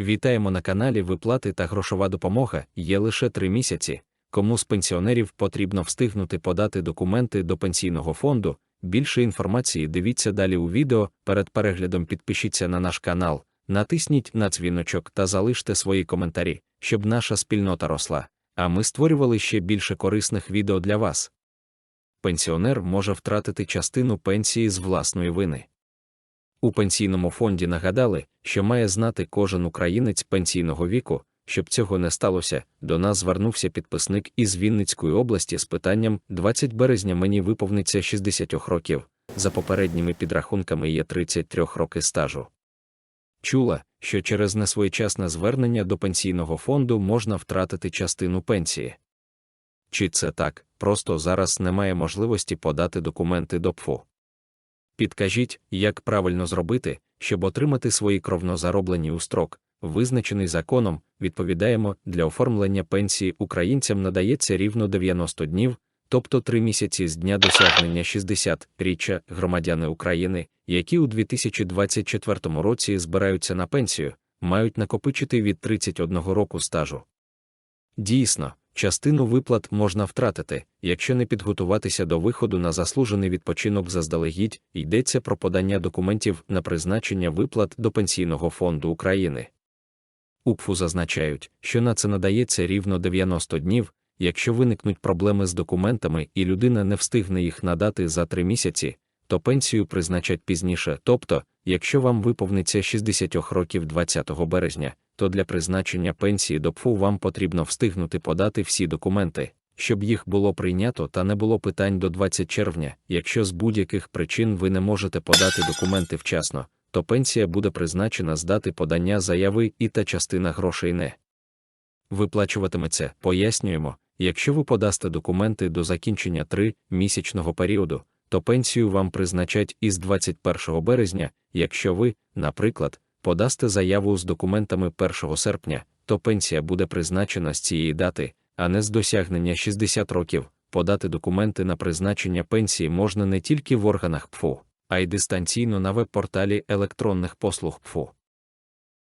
Вітаємо на каналі Виплати та грошова допомога є лише три місяці. Кому з пенсіонерів потрібно встигнути подати документи до пенсійного фонду. Більше інформації дивіться далі у відео. Перед переглядом підпишіться на наш канал, натисніть на дзвіночок та залиште свої коментарі, щоб наша спільнота росла. А ми створювали ще більше корисних відео для вас. Пенсіонер може втратити частину пенсії з власної вини. У пенсійному фонді нагадали, що має знати кожен українець пенсійного віку. Щоб цього не сталося, до нас звернувся підписник із Вінницької області з питанням 20 березня мені виповниться 60 років. За попередніми підрахунками є 33 роки стажу. Чула, що через несвоєчасне звернення до пенсійного фонду можна втратити частину пенсії. Чи це так, просто зараз немає можливості подати документи до ПФУ? Підкажіть, як правильно зробити, щоб отримати свої кровнозароблені у строк, визначений законом, відповідаємо, для оформлення пенсії українцям надається рівно 90 днів, тобто 3 місяці з дня досягнення 60-річчя громадяни України, які у 2024 році збираються на пенсію, мають накопичити від 31 року стажу. Дійсно, частину виплат можна втратити, якщо не підготуватися до виходу на заслужений відпочинок заздалегідь, йдеться про подання документів на призначення виплат до Пенсійного фонду України. УПФУ зазначають, що на це надається рівно 90 днів, якщо виникнуть проблеми з документами і людина не встигне їх надати за 3 місяці, то пенсію призначать пізніше. Тобто, якщо вам виповниться 60 років 20 березня, то для призначення пенсії до ПФУ вам потрібно встигнути подати всі документи, щоб їх було прийнято та не було питань до 20 червня. Якщо з будь-яких причин ви не можете подати документи вчасно, то пенсія буде призначена з дати подання заяви і та частина грошей не виплачуватиметься. Пояснюємо, якщо ви подасте документи до закінчення 3 місячного періоду, то пенсію вам призначать із 21 березня, якщо ви, наприклад, подасте заяву з документами 1 серпня, то пенсія буде призначена з цієї дати, а не з досягнення 60 років. Подати документи на призначення пенсії можна не тільки в органах ПФУ, а й дистанційно на веб-порталі електронних послуг ПФУ.